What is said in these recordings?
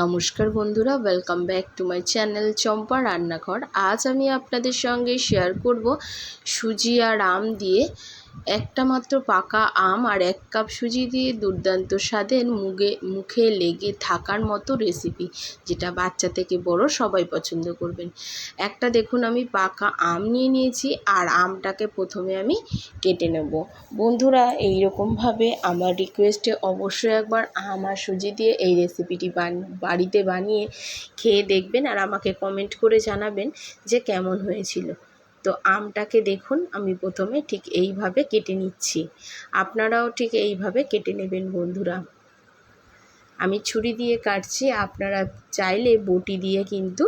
নমস্কার বন্ধুরা welcome back to my channel Champa রান্নাঘর। আজ আমি আপনাদের সঙ্গে শেয়ার করব সুজি আর আম দিয়ে একটা মাত্র পাকা আম আর এক কাপ সুজি দিয়ে দুর্দান্ত স্বাদের মুগে, মুখে লেগে থাকার মতো রেসিপি যেটা বাচ্চা থেকে বড় সবাই পছন্দ করবেন। একটা দেখুন, আমি পাকা আম নিয়ে নিয়েছি আর আমটাকে প্রথমে আমি কেটে নেব। বন্ধুরা এই রকমভাবে আমার রিকোয়েস্টে অবশ্যই একবার আম আর সুজি দিয়ে এই রেসিপিটি বাড়িতে বানিয়ে খেয়ে দেখবেন আর আমাকে কমেন্ট করে জানাবেন যে কেমন হয়েছিল। তো আমটাকে দেখুন, আমি প্রথমে ঠিক এইভাবে কেটে নিচ্ছি। আপনারাও ঠিক এইভাবে কেটে নেবেন বন্ধুরা। আমি ছুরি দিয়ে কাটছি, আপনারা চাইলে বটি দিয়ে কিন্তু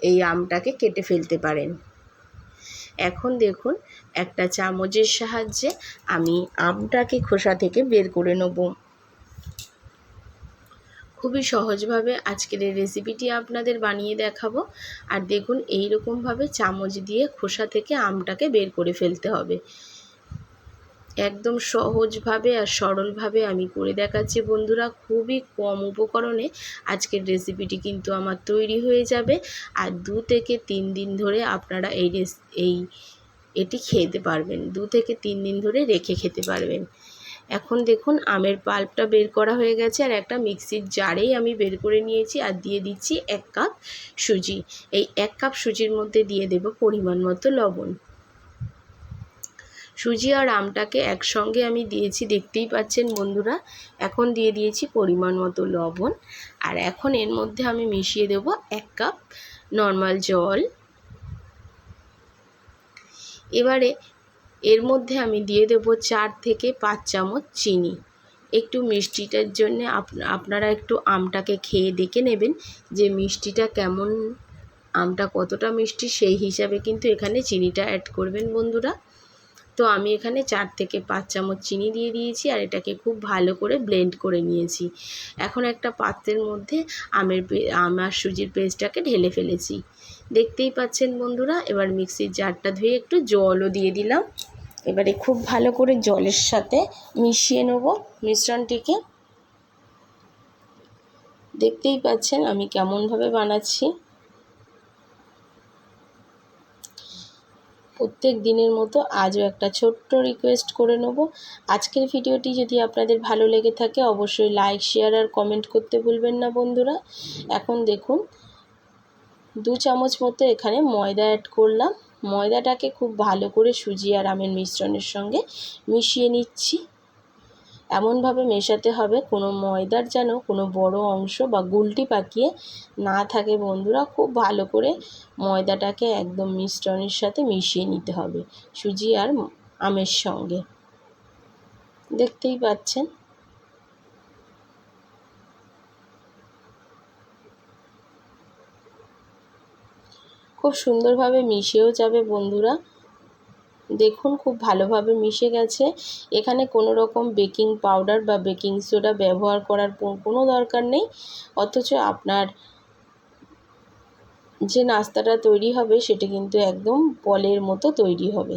এই আমটাকে কেটে ফেলতে পারেন। এখন দেখুন, একটা চামচের সাহায্যে আমি আমটাকে খোসা থেকে বের করে নেব। খুবই সহজভাবে আজকের এই রেসিপিটি আপনাদের বানিয়ে দেখাবো। আর দেখুন এই রকমভাবে চামচ দিয়ে খোসা থেকে আমটাকে বের করে ফেলতে হবে। একদম সহজভাবে আর সরলভাবে আমি করে দেখাচ্ছি বন্ধুরা, খুবই কম উপকরণে আজকের রেসিপিটি কিন্তু আমার তৈরি হয়ে যাবে। আর দু থেকে তিন দিন ধরে আপনারা এই রেস এই এটি খেতে পারবেন। দু থেকে তিন দিন ধরে রেখে খেতে পারবেন। এখন দেখুন, আমের পাল্পটা বের করা হয়ে গেছে আর একটা মিক্সির জারেই আমি বের করে নিয়েছি আর দিয়ে দিচ্ছি এক কাপ সুজি। এই এক কাপ সুজির মধ্যে দিয়ে দেব পরিমাণ মতো লবণ। সুজি আর আমটাকে একসঙ্গে আমি দিয়েছি, দেখতেই পাচ্ছেন বন্ধুরা, এখন দিয়ে দিয়েছি পরিমাণ মতো লবণ। আর এখন এর মধ্যে আমি মিশিয়ে দেব এক কাপ নর্মাল জল। এবারে এর মধ্যে আমি দিয়ে দেব চার থেকে পাঁচ চামচ চিনি। একটু মিষ্টিটার জন্যে আপনারা একটু আমটাকে খেয়ে দেখে নেবেন যে মিষ্টিটা কেমন, আমটা কতটা মিষ্টি, সেই হিসাবে কিন্তু এখানে চিনিটা অ্যাড করবেন বন্ধুরা। তো আমি এখানে চার থেকে পাঁচ চামচ চিনি দিয়ে দিয়েছি আর এটাকে খুব ভালো করে ব্লেন্ড করে নিয়েছি। এখন একটা পাত্রের মধ্যে আমের আমার সুজির পেস্টটাকে ঢেলে ফেলেছি। দেখতেই পাচ্ছেন বন্ধুরা, এবার মিক্সির জারটা ধুয়ে একটু জলও দিয়ে দিলাম। এবারে খুব ভালো করে জলের সাথে মিশিয়ে নেব মিশ্রণটিকে। দেখতেই পাচ্ছেন আমি কেমনভাবে বানাচ্ছি। প্রত্যেক দিনের মতো আজও একটা ছোট্ট রিকোয়েস্ট করে নেব। আজকের ভিডিওটি যদি আপনাদের ভালো লেগে থাকে, অবশ্যই লাইক শেয়ার আর কমেন্ট করতে ভুলবেন না বন্ধুরা। এখন দেখুন দু চামচ মতো এখানে ময়দা অ্যাড করলাম। ময়দাটাকে খুব ভালো করে সুজি আর আমের মিশ্রণের সঙ্গে মিশিয়ে নিচ্ছি। এমনভাবে মেশাতে হবে কোনো ময়দার যেন কোনো বড় অংশ বা গুলটি পাকিয়ে না থাকে বন্ধুরা। খুব ভালো করে ময়দাটাকে একদম মিশ্রণের সাথে মিশিয়ে নিতে হবে সুজি আর আমের সঙ্গে। দেখতেই পাচ্ছেন? খুব সুন্দরভাবে মিশেও যাবে বন্ধুরা। দেখুন, খুব ভালোভাবে মিশে গেছে। এখানে কোনো রকম বেকিং পাউডার বা বেকিং সোডা ব্যবহার করার কোনো দরকার নেই। অথচ আপনার যে নাস্তাটা তৈরি হবে, সেটা কিন্তু একদম বলের মতো তৈরি হবে।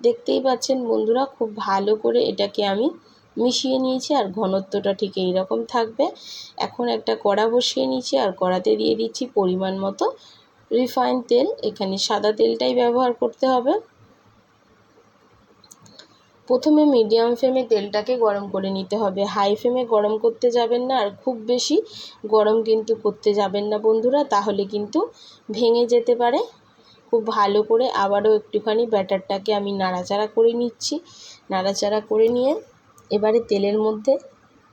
দেখতেই পাচ্ছেন বন্ধুরা, খুব ভালো করে এটাকে আমি মিশিয়ে নিয়েছি আর ঘনত্বটা ঠিক এই রকম থাকবে। এখন একটা কড়া বসিয়ে নিয়েছি আর কড়াতে দিয়ে দিচ্ছি পরিমাণ মতো রিফাইন তেল, এখানে সাদা তেলটাই ব্যবহার করতে হবে। প্রথমে মিডিয়াম ফ্লেমে তেলটাকে গরম করে নিতে হবে। হাই ফ্লেমে গরম করতে যাবেন না, আর খুব বেশি গরম কিন্তু করতে যাবেন না বন্ধুরা, তাহলে কিন্তু ভেঙে যেতে পারে। খুব ভালো করে আবারও একটুখানি ব্যাটারটাকে আমি নাড়াচাড়া করে নিচ্ছি। নাড়াচাড়া করে নিয়ে এবারে তেলের মধ্যে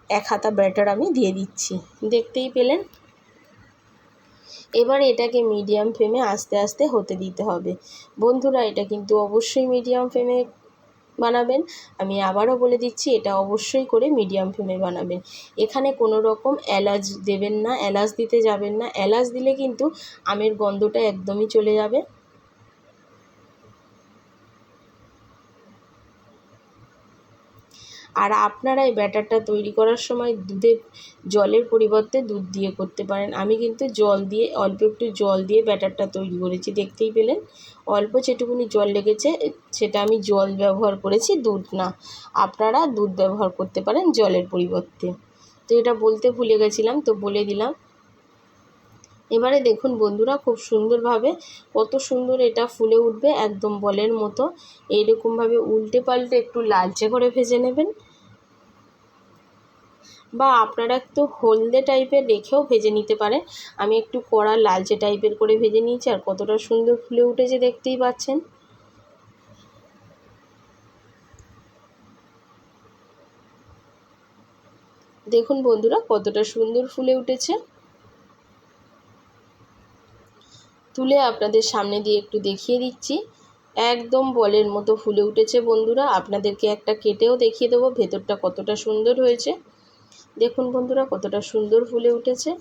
এক হাতা ব্যাটার আমি দিয়ে দিচ্ছি। দেখতেই পেলেন? এবার এটাকে মিডিয়াম ফ্লেমে আস্তে আস্তে হতে দিতে হবে। বন্ধুরা, এটা কিন্তু অবশ্যই মিডিয়াম ফ্লেমে বানাবেন। আমি আবারও বলে দিচ্ছি, এটা অবশ্যই করে মিডিয়াম ফ্লেমে বানাবেন। এখানে কোনো রকম এলাচ দেবেন না, এলাচ দিতে যাবেন না। এলাচ দিলে কিন্তু আমের গন্ধটা একদমই চলে যাবে। আর আপনারা এই ব্যাটারটা তৈরি করার সময় দুধের জলের পরিবর্তে দুধ দিয়ে করতে পারেন। আমি কিন্তু জল দিয়ে, অল্প একটু জল দিয়ে ব্যাটারটা তৈরি করেছি, দেখতেই পেলেন। অল্প যেটুকুনি জল লেগেছে, সেটা আমি জল ব্যবহার করেছি, দুধ না। আপনারা দুধ ব্যবহার করতে পারেন জলের পরিবর্তে। তো এটা বলতে ভুলে গেছিলাম, তো বলে দিলাম। এবারে দেখুন বন্ধুরা, খুব সুন্দরভাবে, কত সুন্দর এটা ফুলে উঠবে, একদম বলের মতো। এইরকমভাবে উল্টে পাল্টে একটু লালচে করে ভেজে নেবেন। বা আপনারা একটু হলদে টাইপের রেখেও ভেজে নিতে পারেন। আমি একটু কড়া লালচে টাইপের করে ভেজে নিয়েছি আর কতটা সুন্দর ফুলে উঠেছে দেখতেই পাচ্ছেন। দেখুন বন্ধুরা, কতটা সুন্দর ফুলে উঠেছে। তুলে আপনাদের সামনে দিয়ে একটু দেখিয়ে দিচ্ছি। একদম বলের মতো ফুলে উঠেছে বন্ধুরা। আপনাদেরকে একটা কেটেও দেখিয়ে দেবো, ভেতরটা কতটা সুন্দর হয়েছে। দেখুন বন্ধুরা, কতটা সুন্দর ফুলে উঠেছে।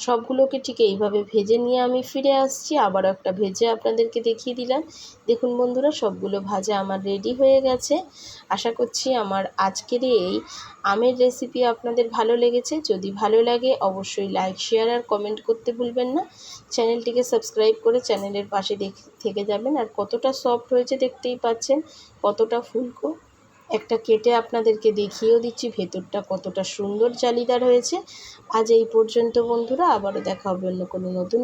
সবগুলোকে ঠিক এইভাবে ভেজে নিয়ে আমি ফিরে আসছি। আবারও একটা ভেজে আপনাদেরকে দেখিয়ে দিলাম। দেখুন বন্ধুরা, সবগুলো ভাজা আমার রেডি হয়ে গেছে। আশা করছি আমার আজকের এই আমের রেসিপি আপনাদের ভালো লেগেছে। যদি ভালো লাগে, অবশ্যই লাইক, শেয়ার আর কমেন্ট করতে ভুলবেন না। চ্যানেলটিকে সাবস্ক্রাইব করে চ্যানেলের পাশে দেখ থেকে যাবেন। আর কতটা সফট হয়েছে দেখতেই পাচ্ছেন, কতটা ফুলকো। একটা কেটে আপনাদেরকে দেখিয়েও দিচ্ছি, ভেতরটা কতটা সুন্দর জালিদার হয়েছে। আজ এই পর্যন্ত বন্ধুরা, আবারও দেখা হবে অন্য কোনো নতুন